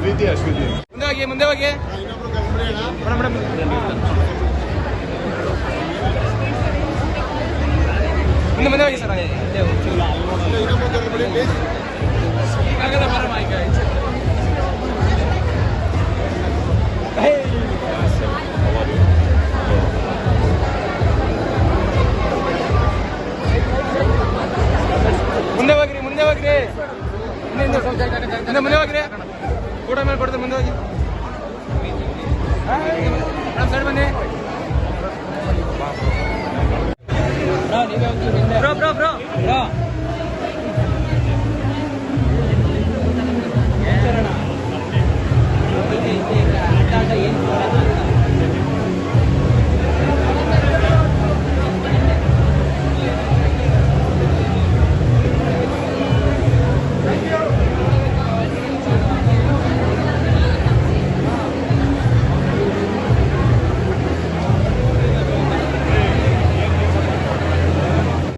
ಶ್ರುತಿ ಶ್ರುತಿ ಮುಂದೆ ಹೋಗಿ ಮುಂದೆ ಹೋಗಿ ಮುಂದೆ ಮುಂದೆ ಹೋಗಿ ಸರ್ ಆಗಲ್ಲ ಬರಮ್ಮ ಈಗ ಮುಂದೆ ಹೋಗ್ರಿ ಮುಂದೆ ಹೋಗ್ರಿ. ಮುಂದೆ ಮುಂದೆ ಹೋಗ್ರಿ. ಕೂಡ ಮೇಲೆ ಕೊಡ್ತಾರೆ ಮುಂದೆ ಹೋಗಿ. ಸೈಡ್ ಬನ್ನಿ.